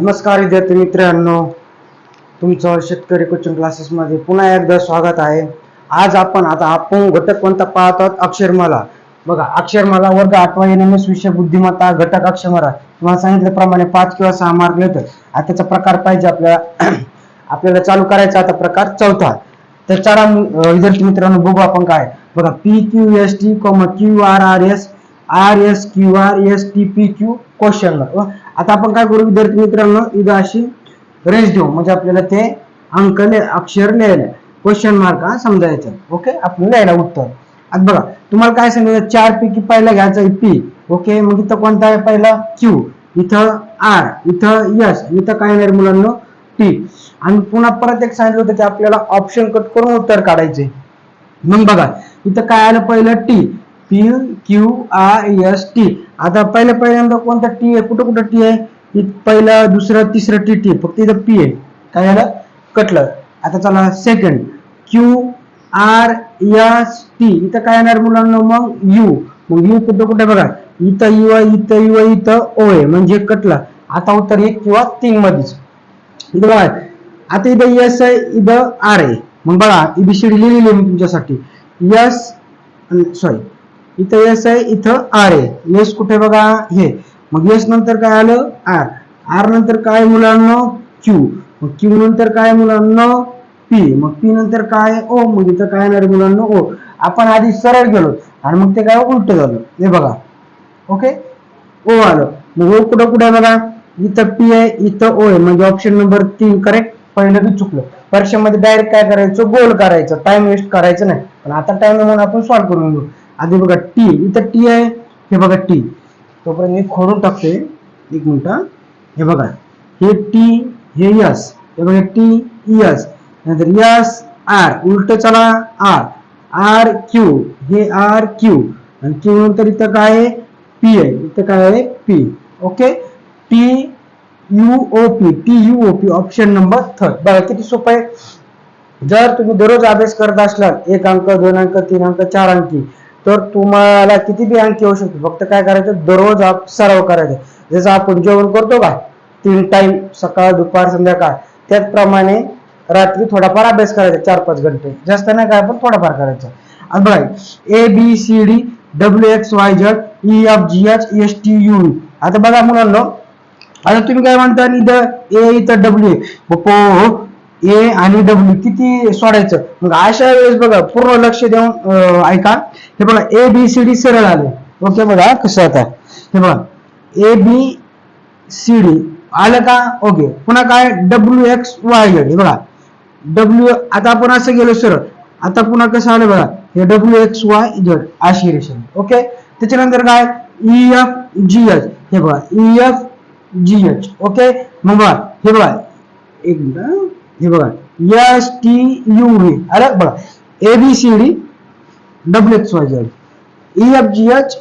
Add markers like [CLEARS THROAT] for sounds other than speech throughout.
नमस्कार विद्यार्थी मित्रांनो. तुमचं शेतकरी कोचिंग क्लासेसमध्ये पुन्हा एकदा स्वागत आहे. आज आपण आता आपण घटक कोणता पाहत आहोत अक्षरमाला. बघा अक्षरमाला वर्ग आठवा एन एस विषय बुद्धिमत्ता घटक अक्षरमाला. तुम्हाला सांगितल्याप्रमाणे पाच किंवा सहा मार्क येतं आता त्याचा प्रकार पाहिजे आपल्याला. [CLEARS THROAT] आपल्याला चालू करायचा आता प्रकार चौथा. तर चला विद्यार्थी मित्रांनो बघू आपण काय बघा P Q S T comma Q R R S R S Q R S T P Q question आता आपण काय करू विद्यार्थी मित्रांनो इथं अशी रेंज देऊ. म्हणजे आपल्याला ते अंक अक्षर लिहायला क्वेश्चन मार्क हा समजायचं. ओके आपण लिहायला उत्तर. आता बघा तुम्हाला काय सांगितलं चार पैकी पहिला घ्यायचा पी ओके मग इथं कोणता आहे पहिला? क्यू इथं आर इथं यस इथं काय नाही मुलांना? टी आणि पुन्हा परत एक सांगितलं होतं की आपल्याला ऑप्शन कट करून उत्तर काढायचे मग बघा इथं काय आलं पहिलं? T P Q R S T आता पहिलं पहिल्यांदा कोणता टी आहे? कुठं कुठं टी आहे? पहिला पहिलं दुसरं तिसरं टी टी फक्त इथं पी आहे. काय झालं? कटलं. आता चला second Q R S T इथं काय येणार मुलांना? मग यू मग यू कुठं कुठे बघा. इथं यू आहे इथं यू आहे इथं ओ आहे. म्हणजे कटलं. आता उत्तर एक किंवा तीन मध्येच. इथं बघा. आता इथं यस आहे इथं आर आहे. मग बघा. इबीसीडी लिहिलेली आहे मी तुमच्यासाठी. यस सॉरी इथं यस आहे इथं आर आहे. एस कुठे बघा? हे. मग एस नंतर काय आलं? आर आर नंतर काय मुलांना? क्यू मग क्यू नंतर काय मुलांना? पी मग पी नंतर काय? ओ मग इथं काय येणार मुलांना? ओ आपण आधी सरळ गेलो. आणि मग ते काय उलट झालं. हे बघा. ओके ओ आलं. मग ओ कुठं कुठे बघा? इथं पी आहे इथं ओ आहे. म्हणजे ऑप्शन नंबर तीन करेक्ट पहिलं बी चुकलं. परीक्षेमध्ये डायरेक्ट काय करायचं? गोल करायचं. टाइम वेस्ट करायचं नाही. पण आता टाइम म्हणून आपण सॉल्व्ह करून घेऊ. आधी बघा टी इथं टी आहे हे बघा टी. तोपर्यंत मी खोडून टाकते एक मिनिट हे. बघा हे टी हे यस हे बघा टी यस. नंतर यस आर उलट चला आर. आर क्यू हे आर क्यू. आणि क्यू नंतर इथं काय आहे? पी आहे. इथं काय आहे? P. Okay? T U O P. T U O P option number third. बघा किती सोपं आहे. जर तुम्ही दररोज अभ्यास करत असलात एक अंक दोन अंक तीन अंक चार अंकी तर तुम्हाला किती बी अंक येऊ शकतो. फक्त काय करायचं? दररोज आप सराव करायचा. जसं आपण जेवण करतो का? तीन टाईम सकाळ दुपार संध्याकाळ. त्याचप्रमाणे रात्री थोडाफार अभ्यास करायचा चार पाच घंटे. जास्त नाही काय पण थोडाफार करायचं. आणि बघा A B C D W X Y Z E F G H S T U आता बघा मुलांना आता तुम्ही काय म्हणता? इथं ए इथं डब्ल्यू पो ए आणि डब्ल्यू किती सोडायचं? मग अशा वेळेस बघा पूर्ण लक्ष देऊन ऐका. हे बघा ए बी सी डी सरळ आले. ओके बघा कसं आता. हे बघा ए बी सी डी आलं का? ओके. पुन्हा काय? डब्ल्यू एक्स वाय झेड हे बघा. डब्ल्यू आता आपण असं गेलो सरळ आता पुन्हा कसं आलं बघा? हे डब्ल्यू एक्स वाय झेड अशी रेषा. ओके? त्याच्यानंतर काय? ई एफ जी एच हे बघा E F G H okay? मग बघा हे बघा. एक मिनिट हे बघा एस टी यू व्ही अरे बघा A B C D W X Y Z E F G H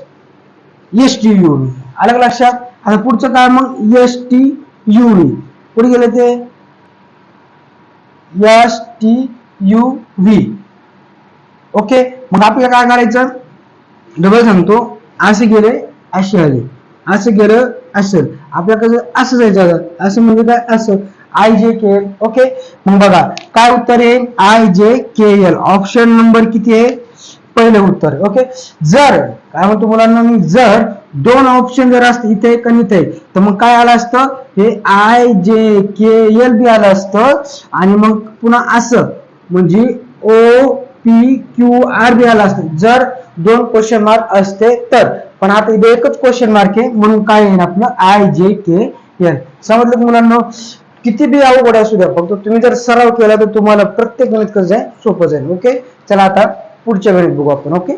S T U V आलं का लक्षात? आता पुढचं काय मग? एस टी यू व्ही पुढे गेले ते? S T U V okay मग आपल्याला काय करायचं? डबल सांगतो. असे गेले असे आले. असं गेलं असं आपल्याकडे असं जायचं असं म्हणजे काय? असं. आय जे के एल. ओके मग बघा काय उत्तर येईल? आय जे के एल. ऑप्शन नंबर किती आहे? पहिलं उत्तर ओके जर काय म्हणतो मुलांना मी? जर दोन ऑप्शन जर असत इथे एक आणि इथे तर मग काय आलं असतं? हे आय जे के एल बी आलं असतं. आणि मग पुन्हा असं म्हणजे O P Q R B आलं असतं. जर दोन क्वेश्चन मार्क असते तर. पण आता इथे एकच क्वेश्चन मार्क आहे म्हणून काय येईल आपलं? आय जे के एल. समजलं मुलांना? किती बी अवघड असू द्या फक्त तुम्ही जर सराव केला तर तुम्हाला प्रत्येक गणित कसं जाईल सोपं जाईल ओके? चला आता पुढच्या गणित बघू आपण ओके?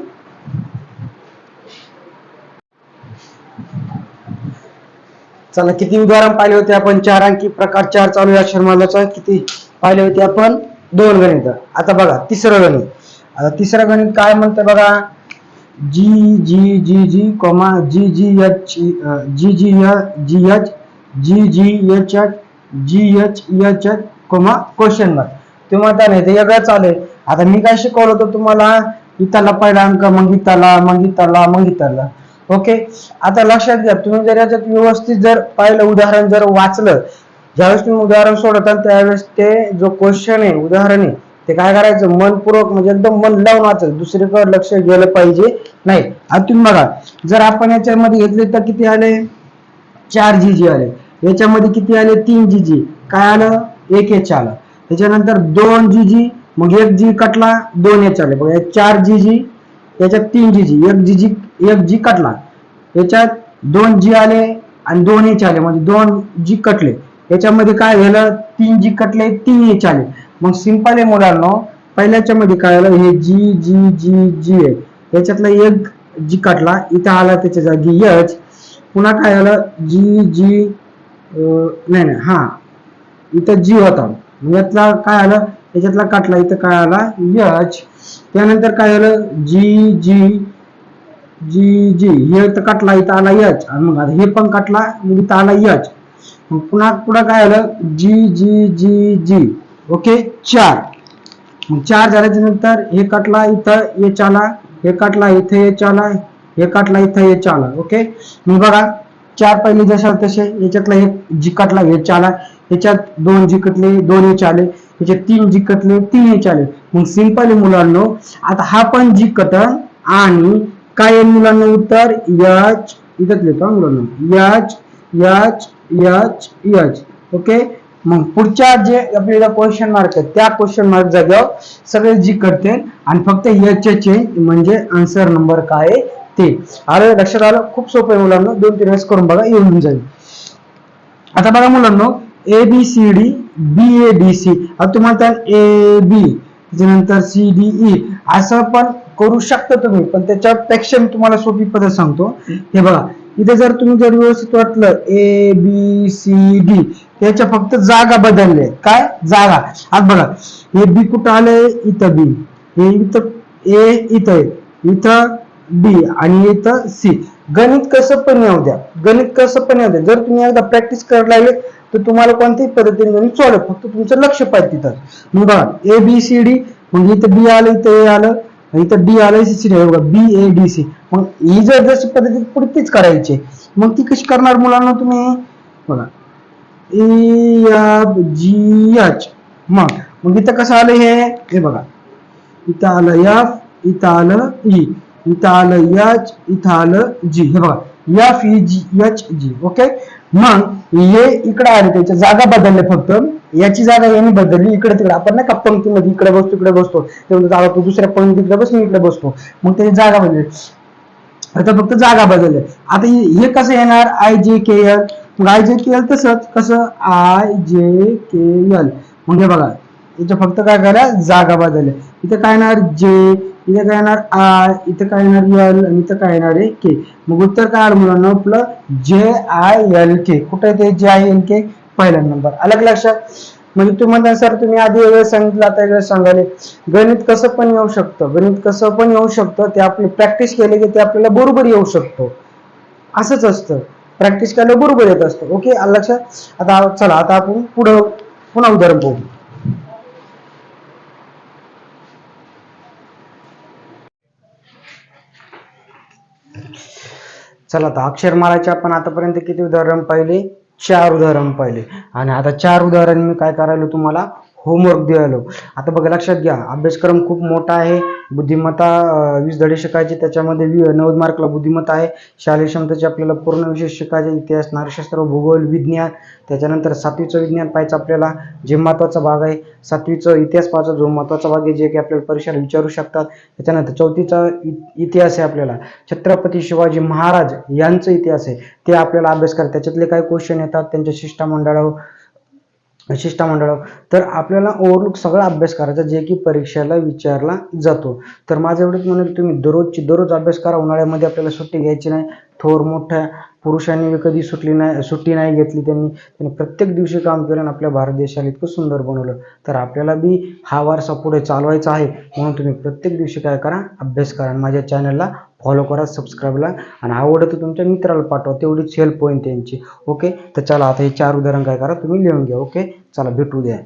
चला किती उदाहरण पाहिले होते आपण? चार अंकी प्रकार चार चालू या अक्षरमालाचा किती पाहिले होते आपण? दोन गणित. आता बघा तिसरं गणित. आता तिसरं गणित काय म्हणतं बघा? G G G G comma G G H G G G H G G H H G H H H question mark तेव्हा म्हणता नाही ते वेगळं चालेल आता मी काय शिकवलं होतं तुम्हाला? इथला पहिला अंक मग इथला मग इथला मग इथला ओके आता लक्षात घ्या तुम्ही जर याच्यात व्यवस्थित जर पाहिलं उदाहरण जर वाचलं ज्यावेळेस तुम्ही उदाहरण सोडवता त्यावेळेस ते जो क्वेश्चन आहे उदाहरण आहे ते काय करायचं? मनपूर्वक म्हणजे एकदम मन लावून वाचायचं. दुसरीकडे लक्ष गेलं पाहिजे नाही. आता तुम्ही बघा जर आपण याच्यामध्ये घेतले तर किती आले? चार जी जी आले. याच्यामध्ये किती आले? तीन जी जी. काय आलं? एक एच आलं. त्याच्यानंतर दोन जी जी मग एक जी कटला दोन एच आले. बघा चार जी जी याच्यात तीन जी जी. एक जी जी एक जी कटला. याच्यात दोन जी आले आणि दोन एच आले. म्हणजे दोन जी कटले. याच्यामध्ये काय झालं? तीन जी कटले तीन एच आले. मग सिंपल आहे मुलांना. पहिल्याच्या मध्ये काय आलं? हे जी जी जी जी आहे. याच्यातला एक जी कटला इथं आला त्याच्या जागी एच पुन्हा काय आलं? जी जी नाही नाही हा. इथं जी होता. यातला काय आलं? याच्यातला काटला इथं काय आला? यच त्यानंतर काय आलं? जी जी जी जी हे तर काटला इथं आला यच आणि मग आता हे पण काटला मग इथं आला यच मग पुन्हा पुढं काय आलं? G G G G okay? चार. मग चार झाल्याच्यानंतर हे काटला इथं एच आला. हे काटला इथे एच आला. हे काटला इथं एच आला. ओके? मग बघा. चार पहिले जशा तसे. याच्यातला एक जिकटला एच आला याच्यात दोन जिकटले दोन एच आले याच्यात तीन जिकटले तीन एच आले मग सिंपल मुलांनो. आता हा पण जिकट आणि काय आहे मुलांना उत्तर? यच इथं लिहितो मुलांना. H H H H. Okay? मग पुढच्या जे आपल्याला क्वेश्चन मार्क आहेत त्या क्वेश्चन मार्क जागेवर सगळे जी करते आणि फक्त याचे म्हणजे आन्सर नंबर काय आहे? ते. आलं लक्षात आलं? खूप सोपं आहे मुलांना. दोन तीन वेळेस करून बघा येऊन जाईल. आता बघा मुलांना A B C D B A B C आता तुम्हाला ए बी त्याच्यानंतर सी डी ई असं पण करू शकता तुम्ही. पण त्याच्यापेक्षा मी तुम्हाला सोपी पद्धत सांगतो. हे बघा इथे जर तुम्ही जर व्यवस्थित वाटलं ए बी सी डी त्याच्या फक्त जागा बदलले काय? जागा. आज बघा हे बी कुठं आलंय? इथं बी हे इथं ए इथं आहे. इथं बी आणि इथं सी गणित कसं पण येऊ द्या. गणित कसं पण येऊ द्या. जर तुम्ही एकदा प्रॅक्टिस करायला लागले तर तुम्हाला कोणत्याही पद्धतीने गणित सोडत फक्त तुमचं लक्ष पाहिजे तिथं. मग बघा ए बी सी डी मग इथं बी आलं इथं ए आलं. इथं डी आलं सी डी बघा बी ए डी सी मग ही जर जशी पद्धती पुढतीच करायची मग ती कशी करणार मुलांना तुम्ही? बघा. ए एफ जी एच मग मग इथं कसं आलं हे? हे बघा. इथं आलं एफ इथं आलं ई इथं आलं यच इथं आलं जी. हे बघा F E G H G. Okay मग ये इकडे आले त्याच्या जागा बदलल्या फक्त. याची जागा यांनी बदलली इकडे तिकडे. आपण नाही का पंक्तीमध्ये इकडे बसतो इकडे बसतो. तेव्हा जागा तो दुसऱ्या पंक्तीकडे बसतो इकडे बसतो. मग त्याची जागा बदलली. आता फक्त जागा बदलल्या. आता हे कसं येणार? आय जे के एल मग आय जे के एल तसंच कसं? आय जे के एल म्हणजे बघा इथं फक्त काय करा? जागा बदलल्या. इथे काय येणार? जे इथे काय येणार? आय इथं काय येणार? एल आणि इथं काय येणार? आहे के मग उत्तर काय आलं मुलांना? आपलं जे आय एल के कुठे ते जे आय एल के पहिला नंबर अलग लक्षात. म्हणजे तुम्हाला सर तुम्ही आधी वेळ सांगितलं आता वेळ सांगाले गणित कसं पण येऊ शकतं. गणित कसं पण येऊ शकतं. ते आपली प्रॅक्टिस केली की ते आपल्याला बरोबर येऊ शकतो. असंच असतं. प्रॅक्टिस केलं बरोबर येत असतं. ओके लक्षात. आता चला आता आपण पुढं पुन्हा उदाहरण बघू चला आता अक्षरमालाचे आपण आतापर्यंत किती उदाहरण पाहिले? चार उदाहरण पाहिले. आणि आता चार उदाहरण मी काय करायलो तुम्हाला? होमवर्क द्यायलो आता बघा लक्षात घ्या अभ्यासक्रम खूप मोठा आहे. बुद्धिमत्ता वीस धडे शिकायचे त्याच्यामध्ये वि नव्वद मार्कला बुद्धिमत्ता आहे. शालेय क्षमतेचे आपल्याला पूर्ण विषय शिकायचे इतिहास नारशास्त्र भूगोल विज्ञान त्याच्यानंतर सातवीचं विज्ञान पाहायचं आपल्याला जे महत्त्वाचा भाग आहे. सातवीचं इतिहास पाहायचा जो महत्त्वाचा भाग आहे जे की आपल्याला परीक्षेला विचारू शकतात. त्याच्यानंतर चौथीचा इतिहास आहे आपल्याला. छत्रपती शिवाजी महाराज यांचं इतिहास आहे. ते आपल्याला अभ्यास करायचे त्याच्यातले काही क्वेश्चन येतात. त्यांच्या शिष्टमंडळावर हो, शिष्टमंडळ तर आपल्याला ओव्हरलुक सगळा अभ्यास करायचा जे की परीक्षेला विचारला जातो. तर माझं एवढंच म्हणून तुम्ही दररोजची दररोज अभ्यास करा. उन्हाळ्यामध्ये आपल्याला सुट्टी घ्यायची नाही. थोर मोठ्या पुरुषांनी कधी सुटली नाही सुट्टी नाही घेतली त्यांनी. त्यांनी प्रत्येक दिवशी काम केलं आणि आपल्या भारत देशाला इतकं सुंदर बनवलं. तर आपल्याला बी हा वारसा पुढे चालवायचा आहे. म्हणून तुम्ही प्रत्येक दिवशी काय करा अभ्यास करा आणि माझ्या चॅनलला फॉलो करा सबस्क्राईबला आणि आवडतं तर तुमच्या मित्राला पाठवा. तेवढीच हेल्प होईल त्यांची. ओके तर चला आता हे चार उदाहरण काय करा तुम्ही लिहून घ्या. ओके चला भेटू द्या.